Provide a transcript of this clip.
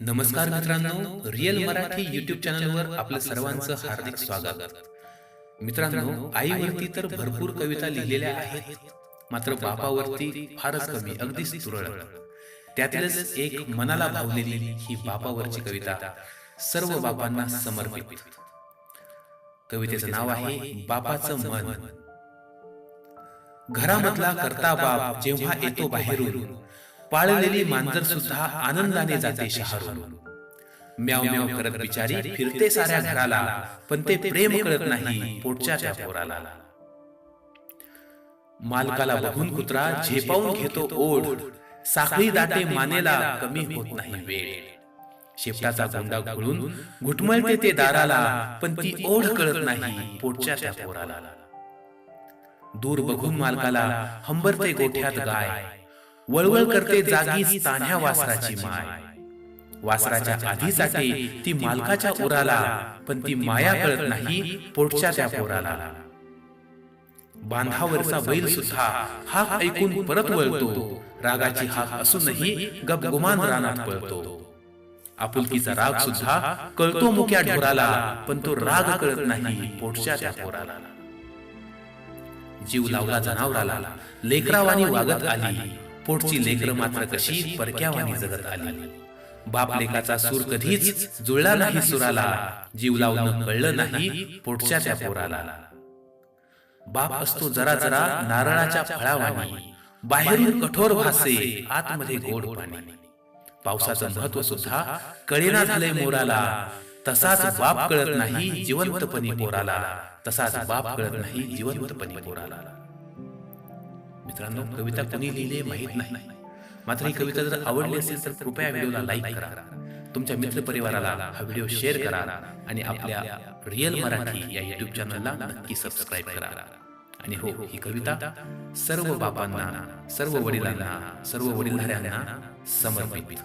नमस्कार मित्रांनो real Marathi YouTube चॅनलवर आपलं सर्वांचं हार्दिक स्वागत. मित्रांनो आईवरती तर भरपूर कविता लिहिलेल्या आहेत. मात्र बापावरती फारच कमी अगदीच तुरळक त्यातलंच एक मनाला भावलेली ही बापावरची कविता. सर्व बापांना समर्पित. कवितेचं नाव आहे बापाचं मन. घरामधला करता बाप जेव्हा येतो बाहेरून पाळलेली मांजर सुद्धा आनंदाने जाते शहरून. म्याव म्याव करत बिचारी फिरते साऱ्या घराला पण ते प्रेम कळत नाही पोटच्या त्या पोराला. मालकाला बघून कुत्रा झेपावून घेतो ओढ. साखळी दाटे मानेला कमी होत नाही वेळ. शेपटाचा गोंडा घुळून घुटमळते ते दाराला पण ती ओढ कळत नाही पोटच्या त्या पोराला. दूर बघून मालकाला हंबरते गोठ्यात गाय. वळवळ करते जागी तान्ह्या वासराची माय. वासराच्या आधी जाते ती मालकाच्या उराला पण ती माया कळत नाही पोटच्या त्या पोराला. बांधावरचा बैल सुद्धा हाक ऐकून परत वळतो. रागाची हाक असूनही गपगुमान रानात पळतो. आपुलकीचा राग सुद्धा कळतो मुक्या ढोराला पण तो राग कळत नाही पोटच्या त्या पोराला. जीव लावला जनावराला लेकरावानी वागत आली. पोटची लेकर मात्र कशी परक्यावानी जगत आली? बाप लेकाचा सूर कधीच जुळला नाही सुराला. जीव लावणं कळलं नाही पोटच्या त्या पोराला. बाप असतो जरा जरा नारळाच्या फळावानी बाहेरून कठोर भासे आतमध्ये गोड पाणी. पावसाचं महत्त्व सुद्धा कळेना झालंय मोराला. तसाच बाप कळत नाही जिवंतपणी पोराला तसाच बाप कळत नाही जिवंतपणी पोराला मित्रांनो कविता कोणी लिहिली माहीत नाही. मात्र ही कविता जर आवडली असेल तर कृपया व्हिडिओला लाईक करा. तुमच्या मित्रपरिवाराला हा व्हिडिओ शेअर करा. आणि आपल्या रिअल मराठी या युट्यूब चॅनलला नक्की सबस्क्राईब करा. आणि हो ही कविता सर्व बापांना सर्व वडिलांना सर्व वडीलधाऱ्यांना समर्पित.